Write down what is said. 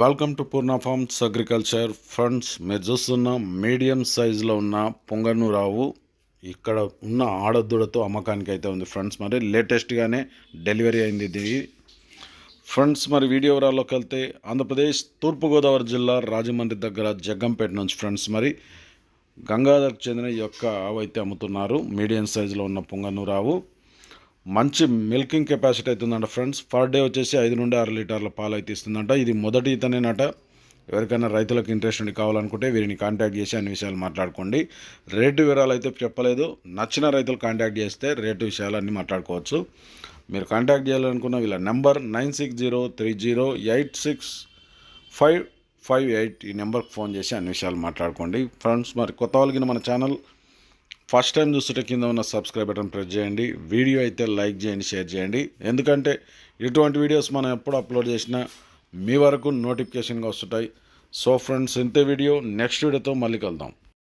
Welcome to Purna farms agriculture friends మీరు చూస్తున్న medium సైజులో ఉన్న పొంగనూరావు ఇక్కడ ఉన్న ఆడద్దుడతో అమ్మకానికి అయితే ఉంది ఫ్రెండ్స్ మరి లేటెస్ట్గానే డెలివరీ అయింది ఇది. ఫ్రెండ్స్ మరి వీడియో వివరాల్లోకి వెళ్తే ఆంధ్రప్రదేశ్ తూర్పుగోదావరి జిల్లా రాజమండ్రి దగ్గర జగ్గంపేట నుంచి ఫ్రెండ్స్ మరి గంగాధర్కి చెందిన ఈ యొక్క ఆవు అయితే అమ్ముతున్నారు. మీడియం సైజులో ఉన్న పొంగనూరావు. మంచి మిల్కింగ్ కెపాసిటీ అవుతుందంట ఫ్రెండ్స్. పర్ డే వచ్చేసి ఐదు నుండి ఆరు లీటర్ల పాలు అయితే ఇస్తుందంట. ఇది మొదటి ఈతనేనట ఎవరికైనా రైతులకు ఇంట్రెస్ట్ ఉండి కావాలనుకుంటే వీరిని కాంటాక్ట్ చేసి అన్ని విషయాలు మాట్లాడుకోండి. రేటు వివరాలు అయితే చెప్పలేదు. నచ్చిన రైతులు కాంటాక్ట్ చేస్తే రేటు విషయాలు అన్నీ మాట్లాడుకోవచ్చు. మీరు కాంటాక్ట్ చేయాలనుకున్న వీళ్ళ number nine six zero three zero eight six five five eight ఈ నెంబర్కి ఫోన్ చేసి అన్ని విషయాలు మాట్లాడుకోండి. ఫ్రెండ్స్ మరి కొత్త వాళ్ళకి మన ఛానల్ ఫస్ట్ టైం చూస్తుంటే కింద ఉన్న సబ్స్క్రైబ్ బటన్ ప్రెస్ చేయండి. వీడియో అయితే లైక్ చేయండి షేర్ చేయండి. ఎందుకంటే ఇటువంటి వీడియోస్ మనం ఎప్పుడు అప్లోడ్ చేసినా మీ వరకు నోటిఫికేషన్గా వస్తుంటాయి. సో ఫ్రెండ్స్ ఇంతే వీడియో. నెక్స్ట్ వీడియోతో మళ్ళీ కలుద్దాం.